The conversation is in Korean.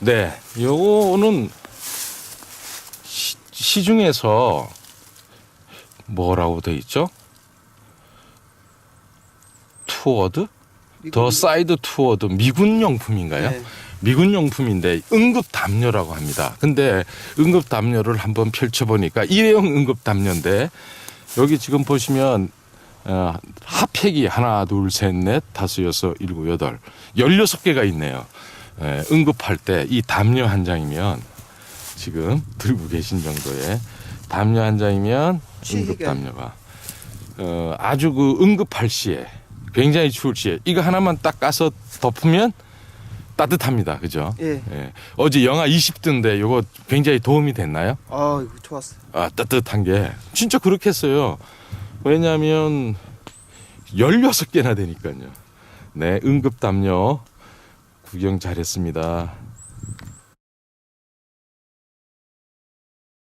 네, 요거는 시, 시중에서 뭐라고 돼 있죠? 투어드? 더 사이드 투어드 미군 용품인가요? 네. 미군 용품인데 응급 담요라고 합니다. 근데 응급 담요를 한번 펼쳐 보니까 일회용 응급 담요인데 여기 지금 보시면 어, 핫팩이 하나, 둘, 셋, 넷, 다섯, 여섯, 일곱, 여덟, 열여섯 개가 있네요. 예, 응급할 때 이 담요 한 장이면 지금 들고 계신 정도의 담요 한 장이면 응급. 담요가 어, 아주 그 응급할 시에 굉장히 추울 시에 이거 하나만 딱 까서 덮으면 따뜻합니다. 그죠? 예. 예. 어제 영하 20도인데 요거 굉장히 도움이 됐나요? 아 이거 좋았어. 아, 따뜻한 게 진짜 그렇겠어요. 왜냐하면 16개나 되니까요. 네, 응급 담요 구경 잘했습니다.